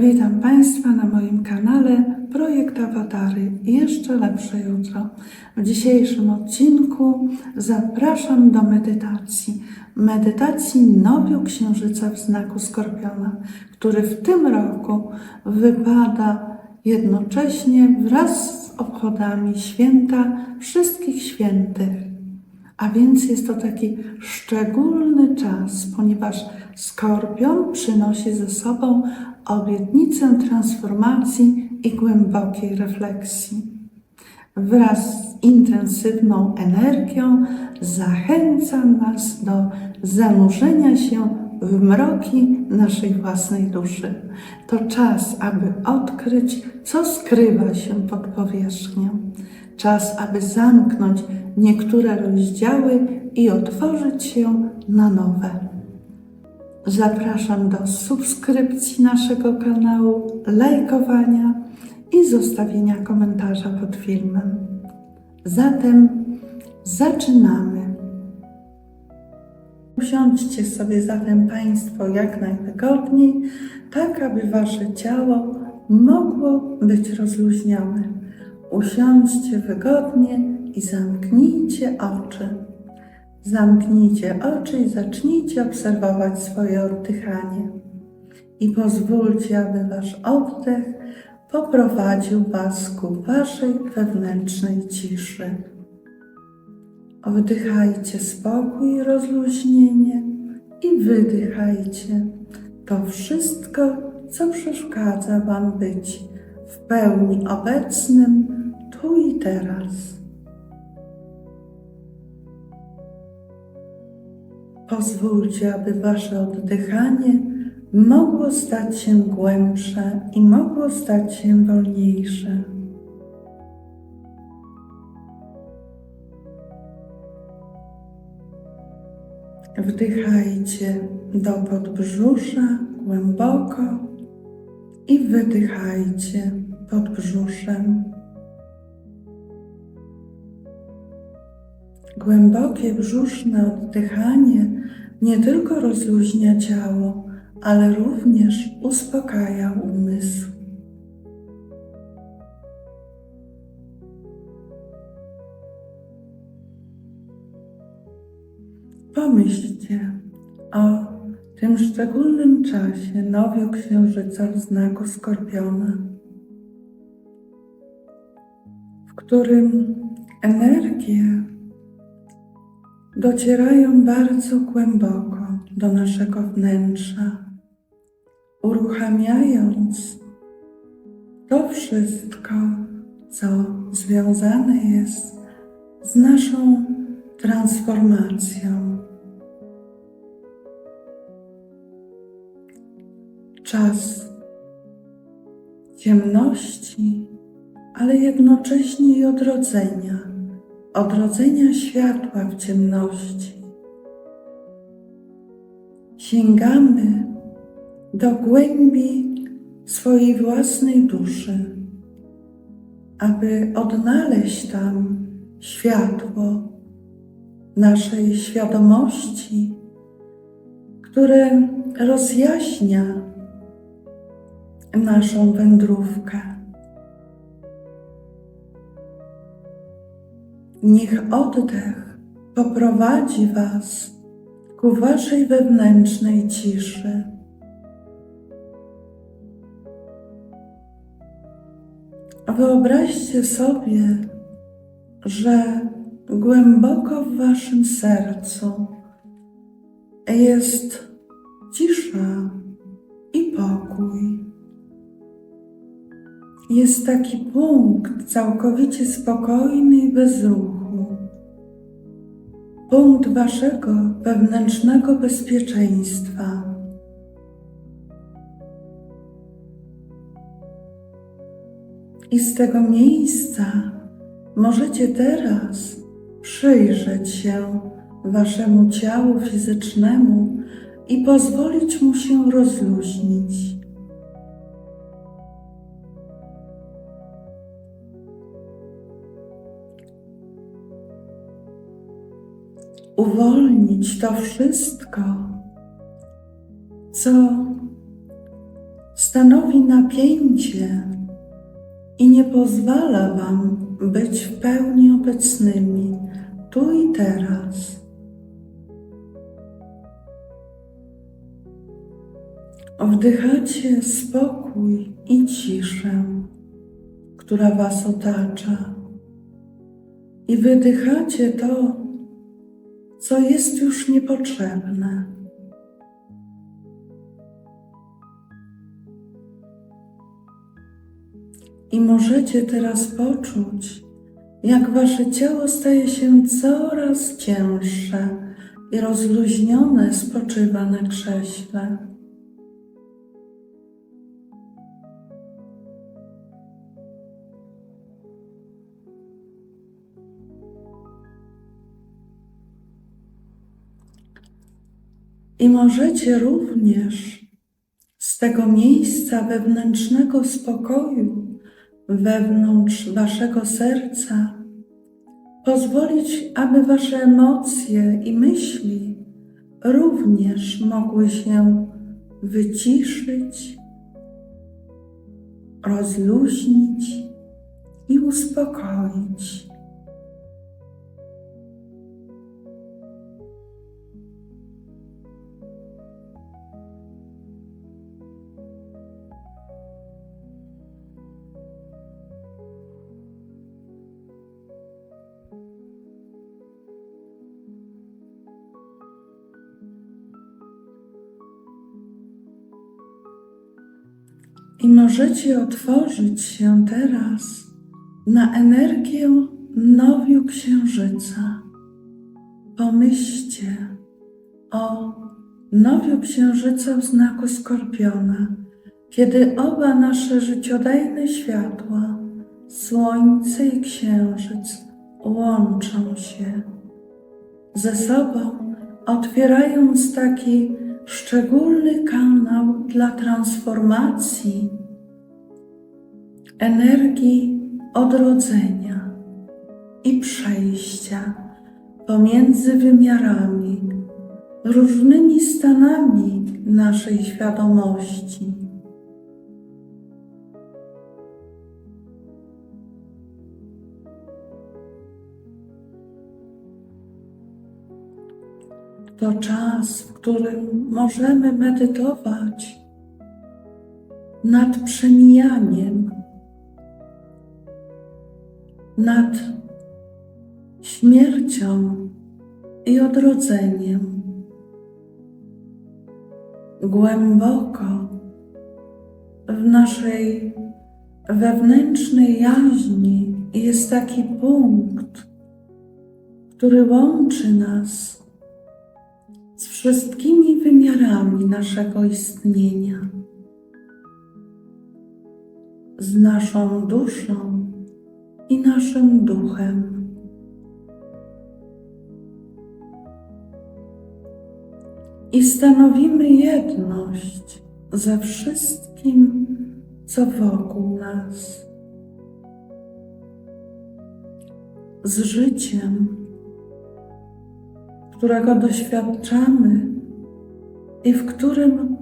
Witam Państwa na moim kanale Projekt Awatary Jeszcze lepsze jutro. W dzisiejszym odcinku zapraszam do medytacji. Medytacji nowiu księżyca w znaku Skorpiona, który w tym roku wypada jednocześnie wraz z obchodami święta wszystkich świętych. A więc jest to taki szczególny czas, ponieważ skorpion przynosi ze sobą obietnicę transformacji i głębokiej refleksji. Wraz z intensywną energią zachęca nas do zanurzenia się w mroki naszej własnej duszy. To czas, aby odkryć, co skrywa się pod powierzchnią. Czas, aby zamknąć niektóre rozdziały i otworzyć się na nowe. Zapraszam do subskrypcji naszego kanału, lajkowania i zostawienia komentarza pod filmem. Zatem zaczynamy. Usiądźcie sobie zatem Państwo jak najwygodniej, tak aby Wasze ciało mogło być rozluźnione. Usiądźcie wygodnie i zamknijcie oczy. Zamknijcie oczy i zacznijcie obserwować swoje oddychanie. I pozwólcie, aby Wasz oddech poprowadził Was ku Waszej wewnętrznej ciszy. Wdychajcie spokój i rozluźnienie i wydychajcie to wszystko, co przeszkadza Wam być w pełni obecnym tu i teraz. Pozwólcie, aby Wasze oddychanie mogło stać się głębsze i mogło stać się wolniejsze. Wdychajcie do podbrzusza głęboko i wydychajcie pod brzuszem. Głębokie brzuszne oddychanie nie tylko rozluźnia ciało, ale również uspokaja umysł. Pomyślcie o tym szczególnym czasie nowiu księżyca w znaku skorpiona, w którym energie docierają bardzo głęboko do naszego wnętrza, uruchamiając to wszystko, co związane jest z naszą transformacją. Czas ciemności, ale jednocześnie i odrodzenia, odrodzenia światła w ciemności. Sięgamy do głębi swojej własnej duszy, aby odnaleźć tam światło naszej świadomości, które rozjaśnia naszą wędrówkę. Niech oddech poprowadzi Was ku Waszej wewnętrznej ciszy. Wyobraźcie sobie, że głęboko w Waszym sercu jest cisza i pokój. Jest taki punkt całkowicie spokojny i bez ruchu. Punkt Waszego wewnętrznego bezpieczeństwa. I z tego miejsca możecie teraz przyjrzeć się Waszemu ciału fizycznemu i pozwolić mu się rozluźnić. Uwolnić to wszystko, co stanowi napięcie i nie pozwala Wam być w pełni obecnymi tu i teraz. Wdychacie spokój i ciszę, która Was otacza, i wydychacie to, co jest już niepotrzebne. I możecie teraz poczuć, jak wasze ciało staje się coraz cięższe i rozluźnione spoczywa na krześle. I możecie również z tego miejsca wewnętrznego spokoju, wewnątrz waszego serca, pozwolić, aby wasze emocje i myśli również mogły się wyciszyć, rozluźnić i uspokoić. I możecie otworzyć się teraz na energię nowiu księżyca. Pomyślcie o nowiu księżyca w znaku skorpiona, kiedy oba nasze życiodajne światła, słońce i księżyc, łączą się ze sobą, otwierając taki szczególny kanał dla transformacji energii odrodzenia i przejścia pomiędzy wymiarami, różnymi stanami naszej świadomości. To czas, w którym możemy medytować nad przemijaniem, nad śmiercią i odrodzeniem. Głęboko w naszej wewnętrznej jaźni jest taki punkt, który łączy nas wszystkimi wymiarami naszego istnienia, z naszą duszą i naszym duchem. I stanowimy jedność ze wszystkim, co wokół nas, z życiem którego doświadczamy i w którym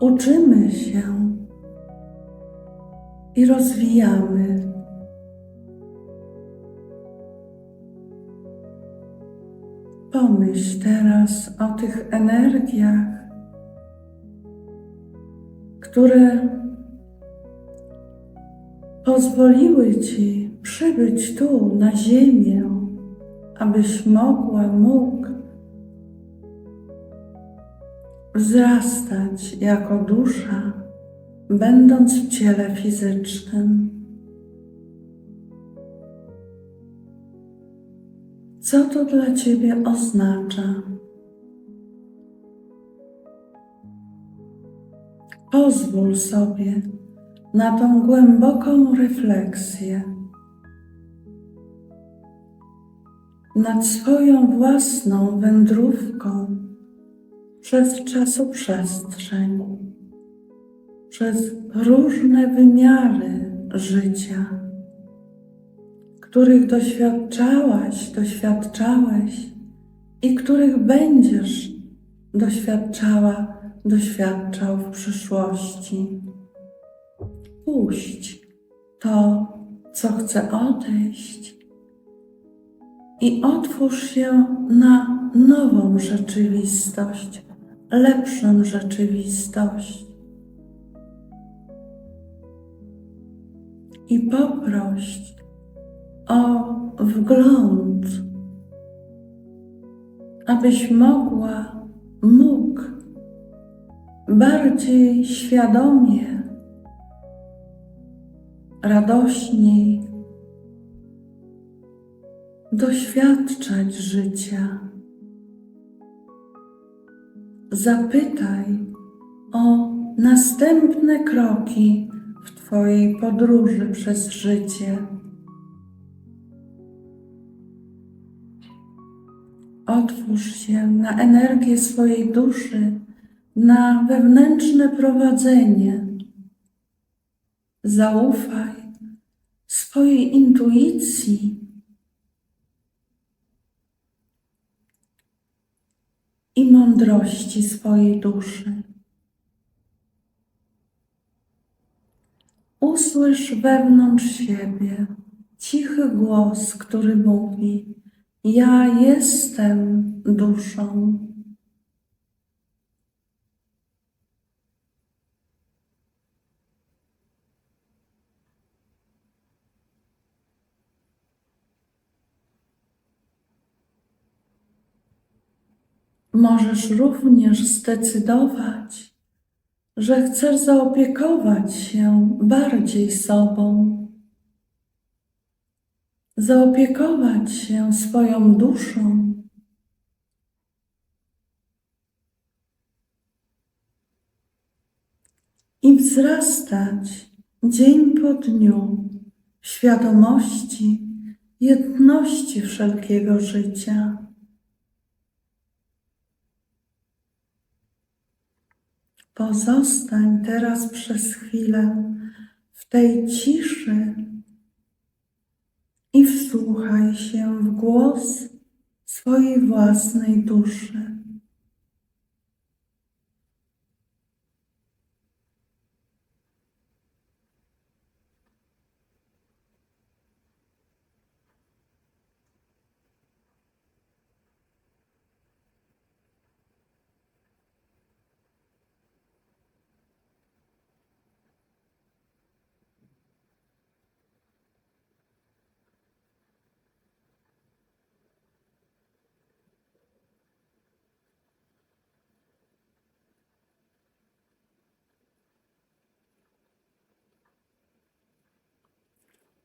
uczymy się i rozwijamy. Pomyśl teraz o tych energiach, które pozwoliły Ci przybyć tu na Ziemię, abyś mogła, mógł wzrastać jako dusza, będąc w ciele fizycznym. Co to dla Ciebie oznacza? Pozwól sobie na tą głęboką refleksję nad swoją własną wędrówką przez czasoprzestrzeń, przez różne wymiary życia, których doświadczałaś, doświadczałeś i których będziesz doświadczała, doświadczał w przyszłości. wpuść to, co chce odejść i otwórz się na nową rzeczywistość, lepszą rzeczywistość. I poproś o wgląd, abyś mogła, mógł bardziej świadomie, radośniej doświadczać życia. Zapytaj o następne kroki w Twojej podróży przez życie. Otwórz się na energię swojej duszy, na wewnętrzne prowadzenie. Zaufaj swojej intuicji i mądrości swojej duszy. Usłysz wewnątrz siebie cichy głos, który mówi: Ja jestem duszą. Możesz również zdecydować, że chcesz zaopiekować się bardziej sobą, zaopiekować się swoją duszą. I wzrastać dzień po dniu świadomości jedności wszelkiego życia. Pozostań teraz przez chwilę w tej ciszy i wsłuchaj się w głos swojej własnej duszy.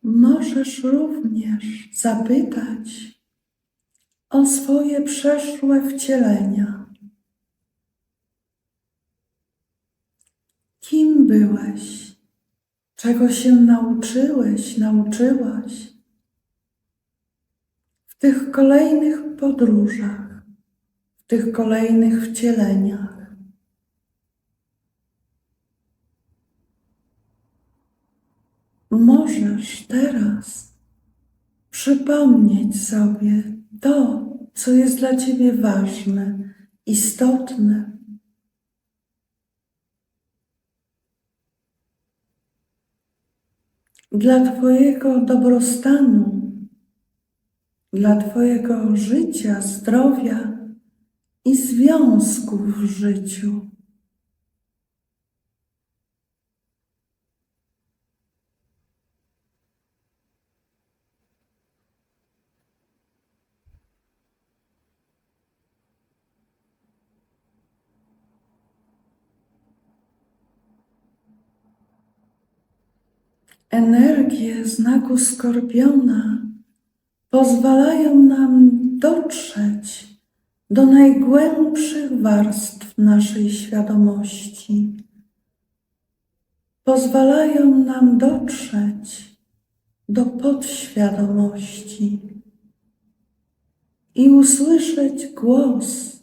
Możesz również zapytać o swoje przeszłe wcielenia. Kim byłeś? Czego się nauczyłeś, nauczyłaś? W tych kolejnych podróżach, w tych kolejnych wcieleniach. Możesz teraz przypomnieć sobie to, co jest dla Ciebie ważne, istotne. Dla Twojego dobrostanu, dla Twojego życia, zdrowia i związków w życiu. Energie znaku skorpiona pozwalają nam dotrzeć do najgłębszych warstw naszej świadomości. Pozwalają nam dotrzeć do podświadomości i usłyszeć głos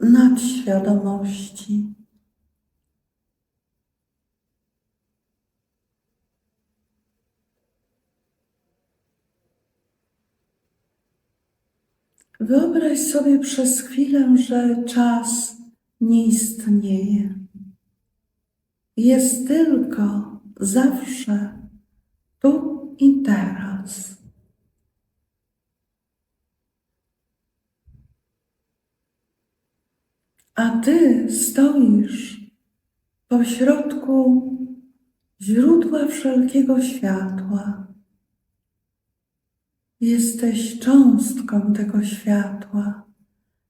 nadświadomości. Wyobraź sobie przez chwilę, że czas nie istnieje. Jest tylko zawsze, tu i teraz. A ty stoisz pośrodku źródła wszelkiego światła. Jesteś cząstką tego światła.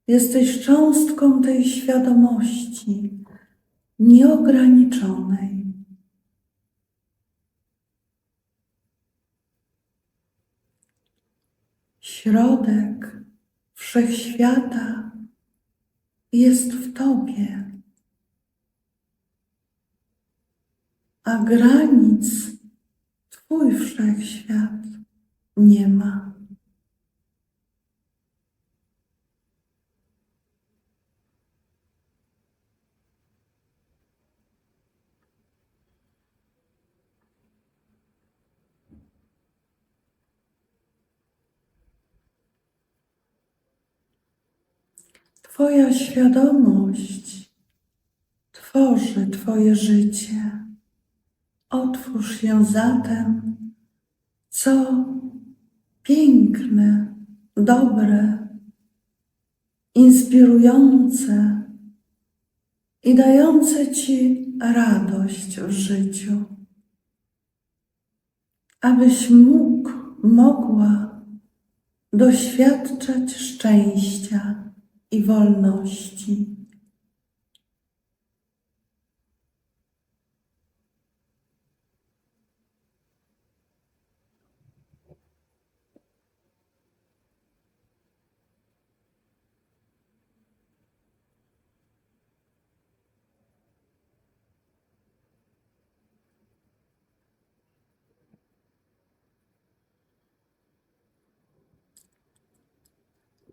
Jesteś cząstką tej świadomości nieograniczonej. Środek wszechświata jest w Tobie, a granic Twój wszechświat nie ma. Twoja świadomość tworzy Twoje życie. Otwórz się zatem, co piękne, dobre, inspirujące i dające Ci radość w życiu, abyś mógł, mogła doświadczać szczęścia i wolności.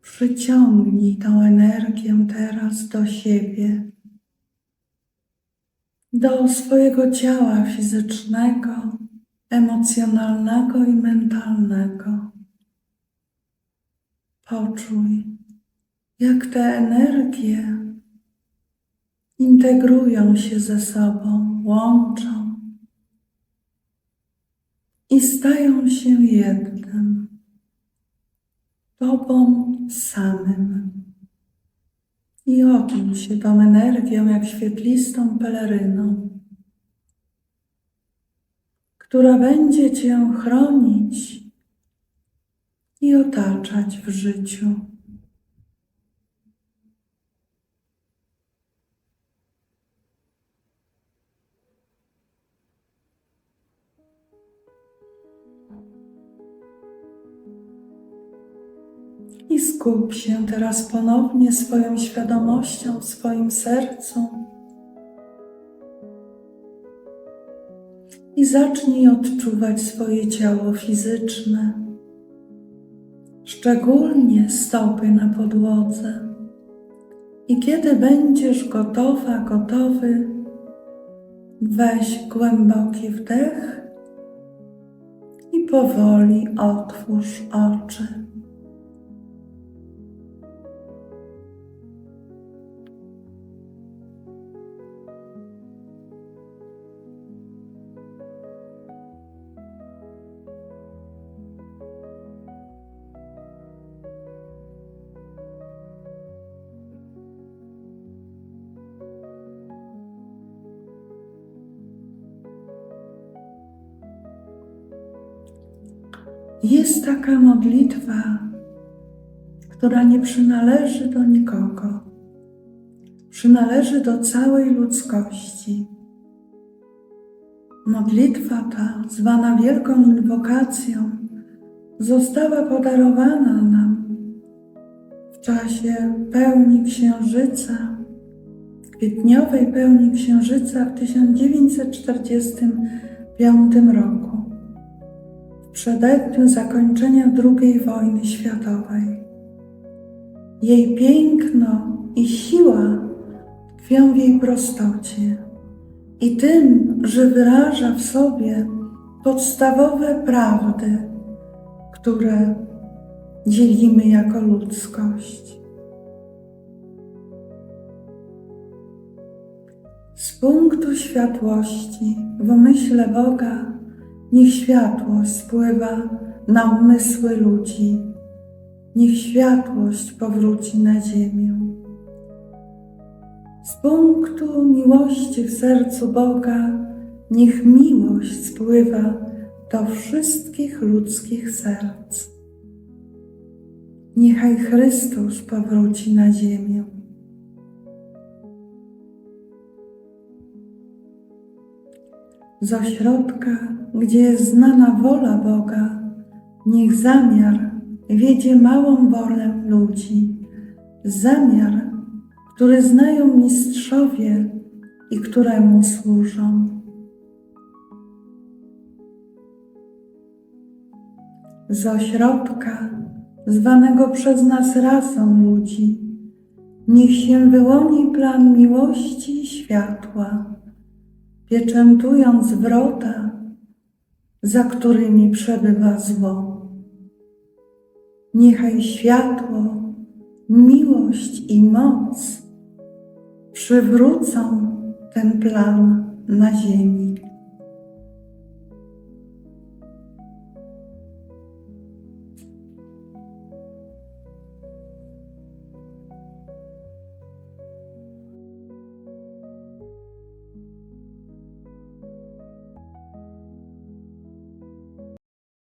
Przyciągnij tą energię teraz do siebie, do swojego ciała fizycznego, emocjonalnego i mentalnego. Poczuj, jak te energie integrują się ze sobą, łączą i stają się jednym. Tobą samym. I otuj się tą energią jak świetlistą peleryną, która będzie Cię chronić i otaczać w życiu. Skup się teraz ponownie swoją świadomością w swoim sercu. I zacznij odczuwać swoje ciało fizyczne, szczególnie stopy na podłodze. I kiedy będziesz gotowa, gotowy, weź głęboki wdech i powoli otwórz oczy. Jest taka modlitwa, która nie przynależy do nikogo, przynależy do całej ludzkości. Modlitwa ta, zwana wielką inwokacją, została podarowana nam w czasie pełni księżyca, kwietniowej pełni księżyca w 1945 roku w przededniu zakończenia II wojny światowej. Jej piękno i siła tkwią w jej prostocie i tym, że wyraża w sobie podstawowe prawdy, które dzielimy jako ludzkość. punktu światłości w umyśle Boga niech światłość spływa na umysły ludzi. Niech światłość powróci na ziemię. Z punktu miłości w sercu Boga niech miłość spływa do wszystkich ludzkich serc. Niechaj Chrystus powróci na ziemię. Z ośrodka, gdzie jest znana wola Boga, niech zamiar wiedzie małą wolę ludzi. Zamiar, który znają mistrzowie i któremu służą. Z ośrodka, zwanego przez nas rasą ludzi, niech się wyłoni plan miłości i światła, pieczętując wrota, za którymi przebywa zło. Niechaj światło, miłość i moc przywrócą ten plan na ziemi.